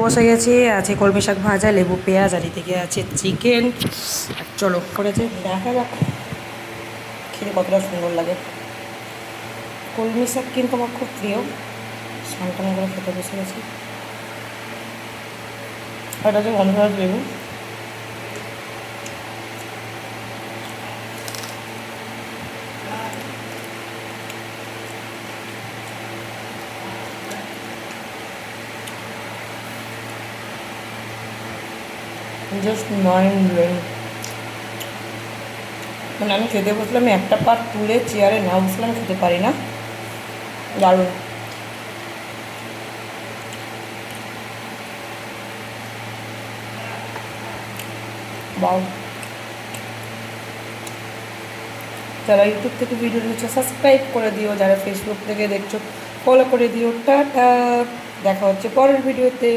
বসে গেছি, আছে কলমি শাক ভাজা, লেবু পেঁয়াজ, আর এদিকে আছে চিকেন চলো করেছে দেখা যাক খেতে কতটা সুন্দর লাগে। কলমি শাক কিন্তু আমার খুব প্রিয়। স্নান টান করে খেতে বসে গেছি। এটা হচ্ছে গন্ধরাজ লেবু। জাস্ট মাইন্ড ব্লোয়িং মানে আমি খেতে বসলাম একটা পাট তুলে চেয়ারে না বসলে আমি খেতে পারি না। দারুণ। যারা ইউটিউব থেকে ভিডিও দেখছ সাবস্ক্রাইব করে দিও। যারা ফেসবুক থেকে দেখছ ফলো করে দিও। টাটা। দেখা হচ্ছে পরের ভিডিওতে